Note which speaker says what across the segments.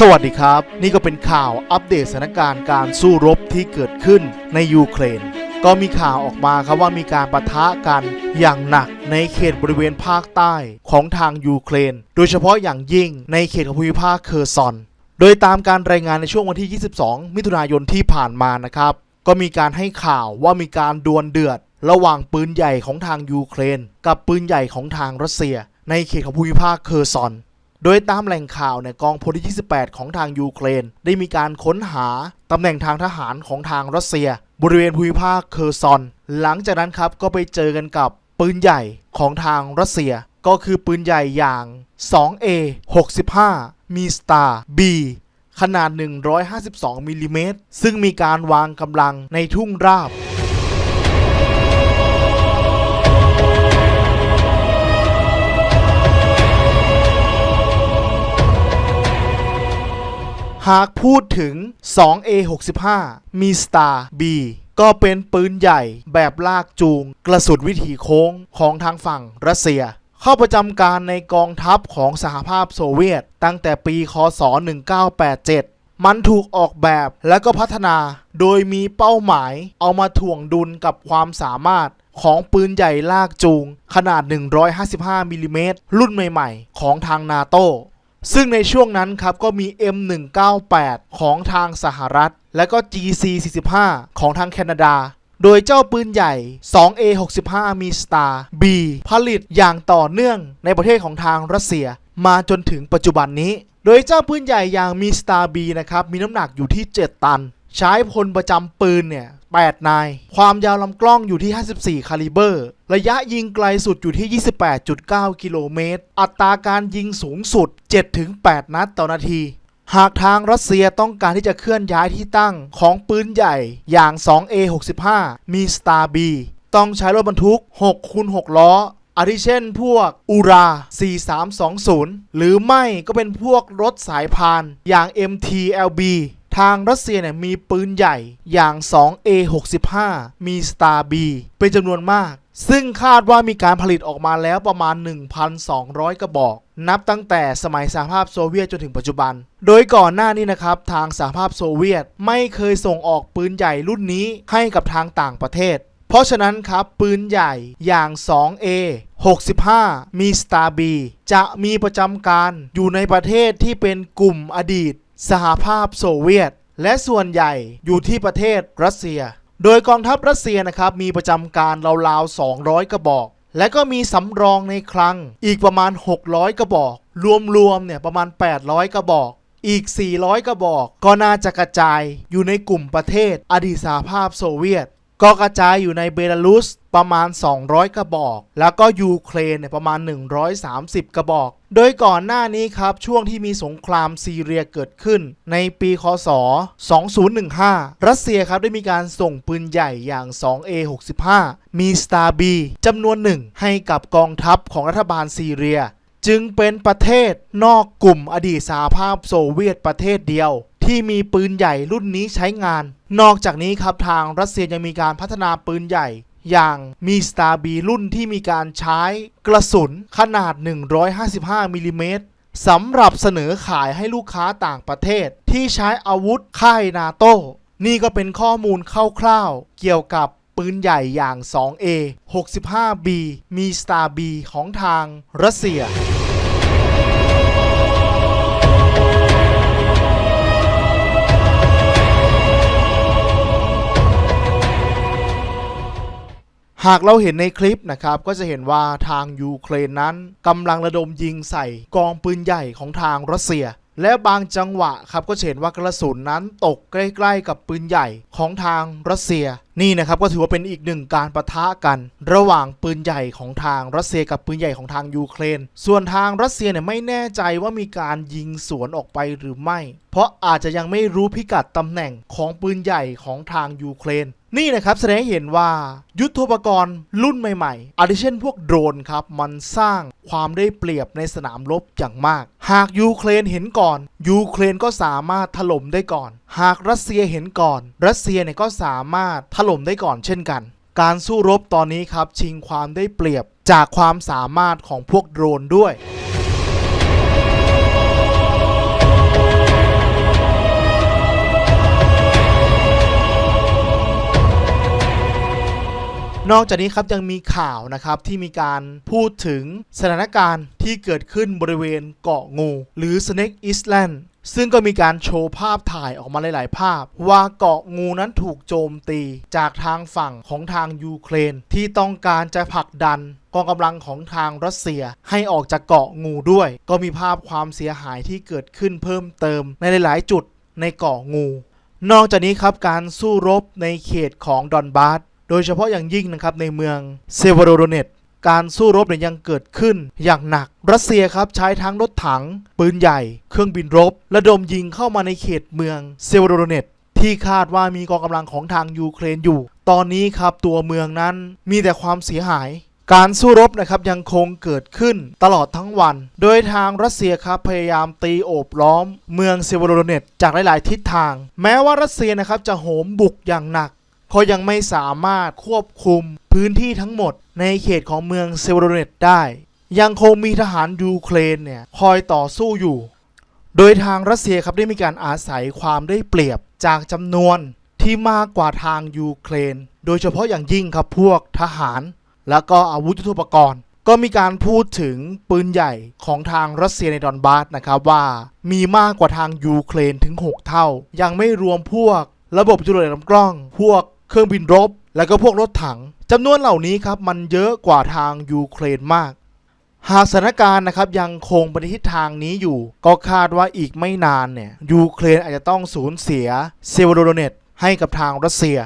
Speaker 1: สวัสดีครับ นี่ก็เป็นข่าวอัปเดตสถานการณ์การสู้รบที่เกิดขึ้นในยูเครน ก็มีข่าวออกมาครับว่ามีการปะทะกันอย่างหนักในเขตบริเวณภาคใต้ของทางยูเครน โดยเฉพาะอย่างยิ่งในเขตของภูมิภาคเคอร์ซอน โดยตามการรายงานในช่วงวันที่ 22 มิถุนายนที่ผ่านมานะครับ ก็มีการให้ข่าวว่ามีการดวลเดือด ระหว่างปืนใหญ่ของทางยูเครน กับปืนใหญ่ของทางรัสเซีย ในเขตของภูมิภาคเคอร์ซอน โดยตามแหล่งข่าวเนี่ยกองพลที่ 28 ของทางยูเครน ได้มีการค้นหาตำแหน่งทางทหารของทางรัสเซีย บริเวณภูมิภาคเคอร์ซอน หลังจากนั้นครับก็ไปเจอกันกับปืนใหญ่ของทางรัสเซีย ก็คือปืนใหญ่อย่าง 2A 65 มีสตาร์ B ขนาด 152มิลลิเมตรซึ่งมีการวางกำลังในทุ่งราบ หากพูดถึง 2A65 มี Star B ก็เป็นปืนใหญ่แบบลากจูง กระสุนวิถีโค้งของทางฝั่งรัสเซีย เข้าประจำการในกองทัพของสหภาพโซเวียต ตั้งแต่ปีคศ 1987 มันถูกออกแบบและก็พัฒนา โดยมีเป้าหมายเอามาถ่วงดุลกับความสามารถของปืนใหญ่ลากจูง ขนาด 155มิลลิเมตรรุ่นใหม่ ๆ ของทางนาโต ซึ่งในช่วงนั้นครับก็มี M198 ของทางสหรัฐ และก็ GC45 ของทางแคนาดา โดยเจ้าปืนใหญ่ 2A65 มีสตาร์ B ผลิตอย่างต่อเนื่องในประเทศของทางรัสเซีย มาจนถึงปัจจุบันนี้ โดยเจ้าปืนใหญ่อย่างมี Star B นะครับมีน้ำหนักอยู่ที่ 7 ตัน ใช้พลประจำปืนเนี่ย8นาย ความยาวลำกล้องอยู่ที่ 54 คาลิเบอร์ ระยะยิงไกลสุดอยู่ที่ 28.9 กิโลเมตร อัตราการยิงสูงสุด 7-8 นัดต่อนาที หากทางรัสเซียต้องการที่จะเคลื่อนย้ายที่ตั้งของปืนใหญ่อย่าง 2A65 มี Star B ต้องใช้รถบรรทุก 6 คูณ 6 ล้ออาทิเช่นพวกอูรา 4320 หรือไม่ก็เป็นพวกรถสายพานอย่าง MTLB ทางรัสเซียเนี่ยมีปืนใหญ่อย่าง 2A65 มี Star B เป็นจำนวนมาก ซึ่งคาดว่ามีการผลิตออกมาแล้วประมาณ 1,200 กระบอก นับตั้งแต่สมัยสหภาพโซเวียตจนถึงปัจจุบัน โดยก่อนหน้านี้นะครับ ทางสหภาพโซเวียตไม่เคยส่งออกปืนใหญ่รุ่นนี้ให้กับทางต่างประเทศ เพราะฉะนั้นครับปืนใหญ่อย่าง 2A 65 มี Star B จะมีประจำการอยู่ในประเทศที่เป็นกลุ่มอดีต สหภาพโซเวียต และส่วนใหญ่อยู่ที่ประเทศรัสเซีย โดยกองทัพรัสเซียนะครับมีประจำการราวๆ 200 กระบอก และก็มีสำรองในคลังอีกประมาณ 600 กระบอก รวมๆเนี่ยประมาณ 800 กระบอกอีก 400 กระบอก ก็น่าจะกระจายอยู่ในกลุ่มประเทศอดีตสหภาพโซเวียต ก็กระจายอยู่ในเบลารุส ประมาณ 200 กระบอก แล้วก็ยูเครนเนี่ยประมาณ 130 กระบอก โดยก่อนหน้านี้ครับช่วงที่มีสงครามซีเรียเกิดขึ้น ในปีคศ 2015 รัสเซียครับได้มีการส่งปืนใหญ่อย่าง 2A65 มี Star B จำนวนหนึ่งให้กับกองทัพของรัฐบาลซีเรีย จึงเป็นประเทศนอกกลุ่มอดีตสหภาพโซเวียตประเทศเดียวที่มีปืนใหญ่รุ่นนี้ใช้งาน นอกจากนี้ครับทางรัสเซียยังมีการพัฒนาปืนใหญ่ อย่างมีสตาร์บีรุ่นที่มีการใช้กระสุนขนาด 155มิลลิเมตรสำหรับเสนอขายให้ลูกค้าต่างประเทศ ที่ใช้อาวุธค่ายนาโต้นี่ก็เป็นข้อมูลคร่าวๆ เกี่ยวกับปืนใหญ่อย่าง 2A 65B มีสตาร์บีของทางรัสเซีย หากเราเห็นในคลิปนะครับก็จะเห็นว่าทางยูเครนนั้นกำลังระดมยิงใส่กองปืนใหญ่ของทางรัสเซีย และบางจังหวะครับก็เห็นว่ากระสุนนั้นตกใกล้ ๆ กับปืนใหญ่ของทางรัสเซีย นี่นะครับก็ถือว่าเป็นอีกหนึ่งการประทะกัน ระหว่างปืนใหญ่ของทางรัสเซียกับปืนใหญ่ของทางยูเครน ส่วนทางรัสเซียเนี่ยไม่แน่ใจว่ามีการยิงสวนออกไปหรือไม่ เพราะอาจจะยังไม่รู้พิกัดตำแหน่งของปืนใหญ่ของทางยูเครน นี่นะครับแสดงให้เห็นว่ายุทโธปกรณ์รุ่นใหม่ๆอาทิเช่นพวกโดรนครับมันสร้างความได้เปรียบในสนามรบอย่างมาก หากยูเครนเห็นก่อน ยูเครนก็สามารถถล่มได้ก่อน หากรัสเซียเห็นก่อน รัสเซียเนี่ยก็สามารถถล่มได้ก่อนเช่นกัน การสู้รบตอนนี้ครับชิงความได้เปรียบจากความสามารถของพวกโดรนด้วย นอกจากนี้ครับยังมีข่าวนะครับที่มีการพูดถึงสถานการณ์ที่เกิดขึ้นบริเวณเกาะงู หรือ Snake Island ซึ่งก็มีการโชว์ภาพถ่ายออกมาหลาย ๆ ภาพ ว่าเกาะงูนั้นถูกโจมตีจากทางฝั่งของทางยูเครน ที่ต้องการจะผลักดันกองกำลังของทางรัสเซียให้ออกจากเกาะงูด้วย ก็มีภาพความเสียหายที่เกิดขึ้นเพิ่มเติมในหลาย ๆ จุดในเกาะงู นอกจากนี้ครับการสู้รบในเขตของดอนบาส โดยเฉพาะอย่างยิ่งนะครับในเมืองเซเวโรโดเนตการสู้รบเนี่ยยังเกิดขึ้นอย่างหนัก รัสเซียครับใช้ทั้งรถถัง ปืนใหญ่ เครื่องบินรบ ระดมยิงเข้ามาในเขตเมืองเซเวโรโดเนตที่คาดว่ามีกองกำลังของทางยูเครนอยู่ ตอนนี้ครับตัวเมืองนั้นมีแต่ความเสียหายการสู้รบนะครับยังคงเกิดขึ้นตลอดทั้งวัน โดยทางรัสเซียครับพยายามตีโอบล้อม เมืองเซเวโรโดเนตจากหลาย ๆ ทิศทาง แม้ว่ารัสเซียนะครับจะโหมบุกอย่างหนัก ก็ยังไม่สามารถควบคุมพื้นที่ทั้งหมดในเขตของเมืองเซเวโรเนตได้ ยังคงมีทหารยูเครนเนี่ยคอยต่อสู้อยู่ โดยทางรัสเซียครับได้มีการอาศัยความได้เปรียบจากจำนวนที่มากกว่าทางยูเครน โดยเฉพาะอย่างยิ่งครับพวกทหาร แล้วก็อาวุธยุทโธปกรณ์ ก็มีการพูดถึงปืนใหญ่ของทางรัสเซียในดอนบาสนะครับว่ามีมากกว่าทางยูเครนถึง 6 เท่า ยังไม่รวมพวกระบบจรวดลำกล้อง พวก เครื่องบินรบ แล้วก็พวกรถถังจำนวนเหล่านี้ครับมันเยอะกว่าทางยูเครนมาก หากสถานการณ์นะครับยังคงไปในทิศทางนี้อยู่ ก็คาดว่าอีกไม่นานเนี่ยยูเครนอาจจะต้องสูญเสียเซเวโรโดเนตให้กับทางรัสเซีย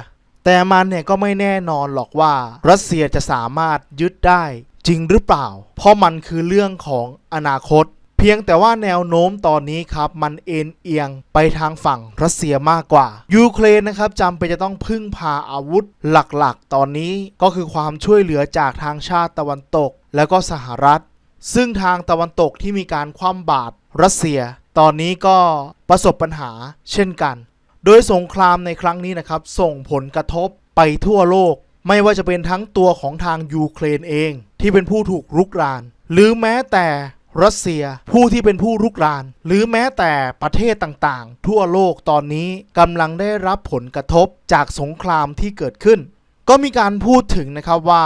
Speaker 1: แต่มันเนี่ยก็ไม่แน่นอนหรอกว่ารัสเซียจะสามารถยึดได้จริงหรือเปล่า เพราะมันคือเรื่องของอนาคต เพียงแต่ว่าแนวโน้มตอนนี้ครับมันเอ็นเอียงไปทางฝั่งรัสเซียมากกว่า ยูเครนนะครับจำเป็นจะต้องพึ่งพาอาวุธหลักๆ ตอนนี้ก็คือความช่วยเหลือจากทางชาติตะวันตก แล้วก็สหรัฐ ซึ่งทางตะวันตกที่มีการคว่ำบาตรรัสเซีย ตอนนี้ก็ประสบปัญหาเช่นกัน โดยสงครามในครั้งนี้นะครับส่งผลกระทบไปทั่วโลก ไม่ว่าจะเป็นทั้งตัวของทางยูเครนเอง ที่เป็นผู้ถูกรุกราน หรือแม้แต่ รัสเซีย ผู้ที่เป็นผู้รุกราน หรือแม้แต่ประเทศต่างๆ ทั่วโลกตอนนี้กำลังได้รับผลกระทบจากสงครามที่เกิดขึ้น ก็มีการพูดถึงนะครับว่า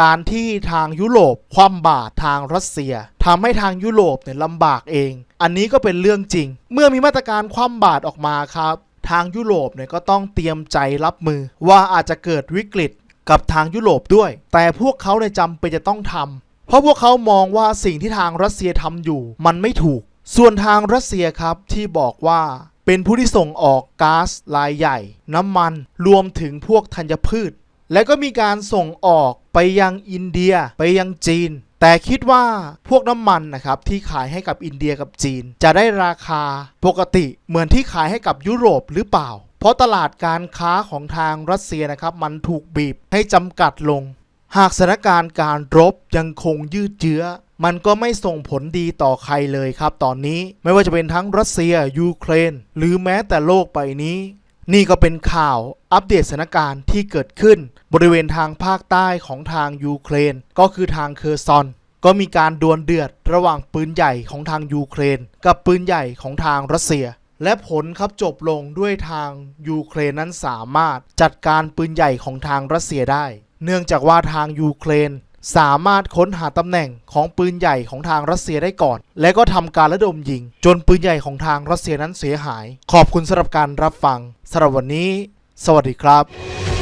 Speaker 1: การที่ทางยุโรปคว่ำบาตรทางรัสเซียทำให้ทางยุโรปเนี่ยลำบากเอง อันนี้ก็เป็นเรื่องจริง เมื่อมีมาตรการคว่ำบาตรออกมาครับทางยุโรปเนี่ยก็ต้องเตรียมใจรับมือว่าอาจจะเกิดวิกฤตกับทางยุโรปด้วย แต่พวกเขาเนี่ยจำเป็นจะต้องทำ เพราะพวกเขามองว่าสิ่งที่ทางรัสเซียทำอยู่ มันไม่ถูก ส่วนทางรัสเซียครับที่บอกว่าเป็นผู้ที่ส่งออกก๊าซรายใหญ่ น้ำมันรวมถึงพวกธัญพืช และก็มีการส่งออกไปยังอินเดียไปยังจีน แต่คิดว่าพวกน้ำมันนะครับที่ขายให้กับอินเดียกับจีน จะได้ราคาปกติเหมือนที่ขายให้กับยุโรปหรือเปล่า เพราะตลาดการค้าของทางรัสเซียนะครับมันถูกบีบให้จำกัดลง หากสถานการณ์การรบยังคงยืดเยื้อ มันก็ไม่ส่งผลดีต่อใครเลยครับตอนนี้ไม่ว่าจะเป็นทั้งรัสเซีย ยูเครน หรือแม้แต่โลกใบนี้ นี่ก็เป็นข่าวอัปเดตสถานการณ์ที่เกิดขึ้น บริเวณทางภาคใต้ของทางยูเครน ก็คือทางเคอร์ซอน ก็มีการดวลเดือดระหว่างปืนใหญ่ของทางยูเครน กับปืนใหญ่ของทางรัสเซียและผลครับจบลงด้วยทางยูเครนนั้นสามารถจัดการปืนใหญ่ของทางรัสเซียได้ เนื่องจากว่าทางยูเครนสามารถค้นหาตำแหน่งของปืนใหญ่ของทางรัสเซียได้ก่อน และก็ทำการระดมยิง จนปืนใหญ่ของทางรัสเซียนั้นเสียหาย ขอบคุณสำหรับการรับฟังสำหรับวันนี้ สวัสดีครับ